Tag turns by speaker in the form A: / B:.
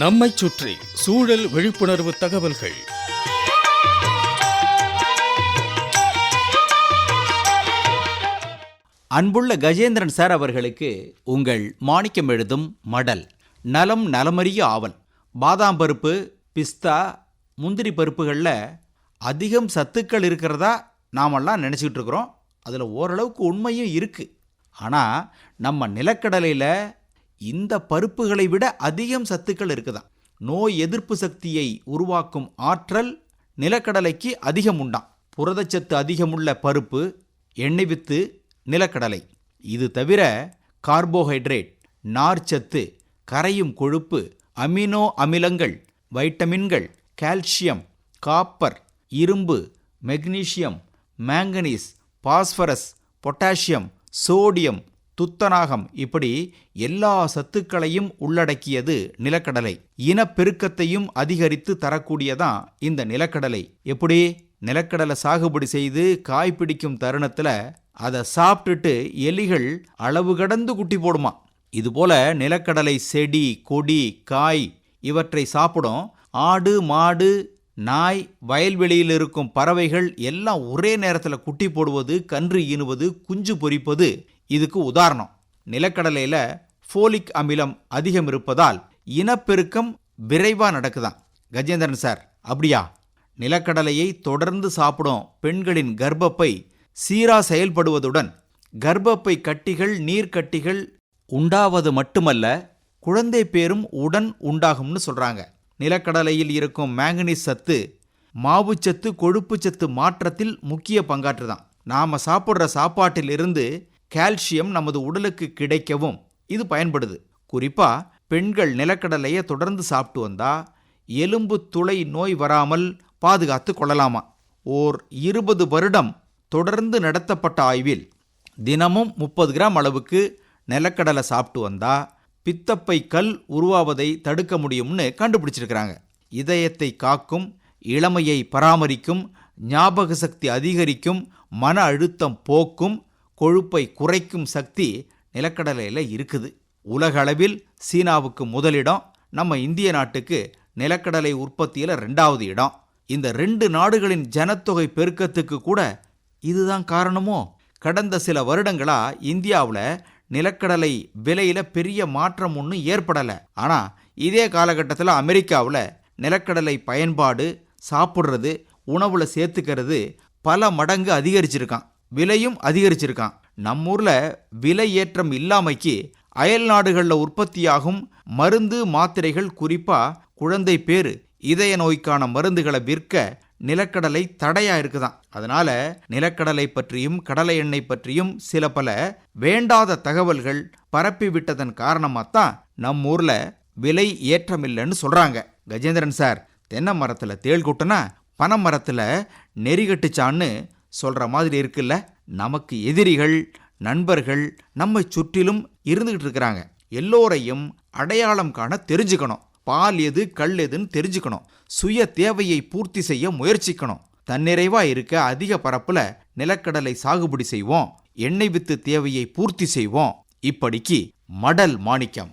A: நம்மைச் சுற்றி சூழல் விழிப்புணர்வு தகவல்கள்.
B: அன்புள்ள கஜேந்திரன் சார் அவர்களுக்கு உங்கள் மாணிக்கம் எழுதும் மடல் நலம் நலமறிய ஆவல் பாதாம் பருப்பு பிஸ்தா முந்திரி பருப்புகளில் அதிகம் சத்துக்கள் இருக்கிறதா நாமெல்லாம் நினச்சிக்கிட்டு இருக்கிறோம். அதில் ஓரளவுக்கு உண்மையும் இருக்குது ஆனால் நம்ம நிலக்கடலையில் இந்த பருப்புகளை விட அதிகம் சத்துக்கள் இருக்குதாம். நோய் எதிர்ப்பு சக்தியை உருவாக்கும் ஆற்றல் நிலக்கடலைக்கு அதிகம் உண்டாம். புரதச்சத்து அதிகமுள்ள பருப்பு எண்ணெய் வித்து நிலக்கடலை. இது தவிர கார்போஹைட்ரேட் நார்ச்சத்து கரையும் கொழுப்பு அமினோ அமிலங்கள் வைட்டமின்கள் கால்சியம் காப்பர் இரும்பு magnesium manganese phosphorus potassium sodium துத்தநாகம் இப்படி எல்லா சத்துக்களையும் உள்ளடக்கியது நிலக்கடலை. இனப்பெருக்கத்தையும் அதிகரித்து தரக்கூடியதான் இந்த நிலக்கடலை. எப்படி? நிலக்கடலை சாகுபடி செய்து காய் பிடிக்கும் தருணத்தில் அதை சாப்பிட்டுட்டு எலிகள் அளவு கடந்து குட்டி போடுமா. இதுபோல நிலக்கடலை செடி கொடி காய் இவற்றை சாப்பிடும். ஆடு மாடு நாய் வயல்வெளியில் இருக்கும் பறவைகள் எல்லாம் ஒரே நேரத்தில் குட்டி போடுவது கன்று ஈனுவது குஞ்சு பொரிப்பது இதுக்கு உதாரணம். நிலக்கடலையில் ஃபோலிக் அமிலம் அதிகம் இருப்பதால் இனப்பெருக்கம் விரைவாக நடக்குதாம் கஜேந்திரன் சார் அப்படியா? நிலக்கடலையை தொடர்ந்து சாப்பிடும் பெண்களின் கர்ப்பப்பை சீரா செயல்படுவதுடன் கர்ப்பப்பை கட்டிகள் நீர்க்கட்டிகள் உண்டாவது மட்டுமல்ல குழந்தை பேரும் உடன் உண்டாகும்னு சொல்றாங்க. நிலக்கடலையில் இருக்கும் மேங்கனீஸ் சத்து மாவுச்சத்து கொழுப்புச்சத்து மாற்றத்தில் முக்கிய பங்காற்றுதான். நாம சாப்பிட்ற சாப்பாட்டில் இருந்து கால்சியம் நமது உடலுக்கு கிடைக்கவும் இது பயன்படுது. குறிப்பாக பெண்கள் நிலக்கடலையை தொடர்ந்து சாப்பிட்டு வந்தா எலும்பு துளை நோய் வராமல் பாதுகாத்து கொள்ளலாமா? ஓர் இருபது வருடம் தொடர்ந்து நடத்தப்பட்ட ஆய்வில் தினமும் முப்பது கிராம் அளவுக்கு நிலக்கடலை சாப்பிட்டு வந்தா பித்தப்பை கல் உருவாவதை தடுக்க முடியும்னு கண்டுபிடிச்சிருக்கிறாங்க. இதயத்தை காக்கும் இளமையை பராமரிக்கும் ஞாபக சக்தி அதிகரிக்கும் மன அழுத்தம் போக்கும் கொழுப்பை குறைக்கும் சக்தி நிலக்கடலையில் இருக்குது. உலக அளவில் சீனாவுக்கு முதலிடம் நம்ம இந்திய நாட்டுக்கு நிலக்கடலை உற்பத்தியில் ரெண்டாவது இடம். இந்த ரெண்டு நாடுகளின் ஜனத்தொகை பெருக்கத்துக்கு கூட இதுதான் காரணமோ? கடந்த சில வருடங்களா இந்தியாவில் நிலக்கடலை விலையில பெரிய மாற்றம் ஒன்றும் ஏற்படலை. ஆனால் இதே காலகட்டத்தில் அமெரிக்காவில் நிலக்கடலை பயன்பாடு சாப்பிட்றது உணவில் சேர்த்துக்கிறது பல மடங்கு அதிகரிச்சிருக்கான். விலையும் அதிகரிச்சிருக்கான். நம்ம ஊரில் விலை ஏற்றம் இல்லாமைக்கு அயல் நாடுகளில் உற்பத்தியாகும் மருந்து மாத்திரைகள் குறிப்பாக குழந்தை பேர் இதய நோய்க்கான மருந்துகளை விற்க நிலக்கடலை தடையா இருக்குதான். அதனால நிலக்கடலை பற்றியும் கடலை எண்ணெய் பற்றியும் சில பல வேண்டாத தகவல்கள் பரப்பி விட்டதன் காரணமாத்தான் நம்ம ஊர்ல விலை ஏற்றமில்லைன்னு சொல்றாங்க. கஜேந்திரன் சார் தென்னை மரத்தில் தேள் கூட்டனா பனை மரத்தில் நெறி கட்டுச்சான்னு சொல்கிற மாதிரி இருக்குல்ல? நமக்கு எதிரிகள் நண்பர்கள் நம்மை சுற்றிலும் இருந்துகிட்டு இருக்கிறாங்க. எல்லோரையும் அடையாளம் காண தெரிஞ்சுக்கணும். பால் எது கல் எதுன்னு தெரிஞ்சுக்கணும். சுய தேவையை பூர்த்தி செய்ய முயற்சிக்கணும். தன்னிறைவா இருக்க அதிக பரப்புல நிலக்கடலை சாகுபடி செய்வோம். எண்ணெய் வித்து தேவையை பூர்த்தி செய்வோம். இப்படிக்கு மடல் மாணிக்கம்.